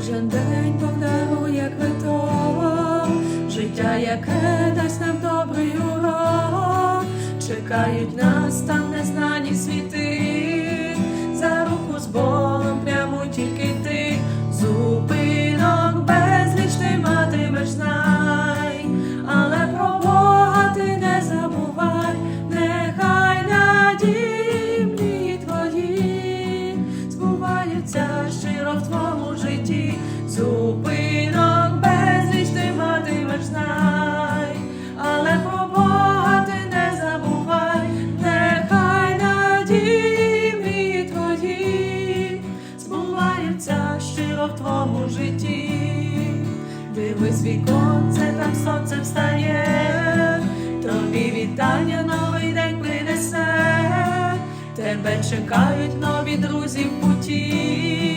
Кожен день подарує квиток, життя, яке дасть нам добрий урок, чекають нас там незнані світи, збуваються в твоєму житті. Дивись віконце, там сонце встає, тобі вітання новий день принесе, тебе чекають нові друзі в путі,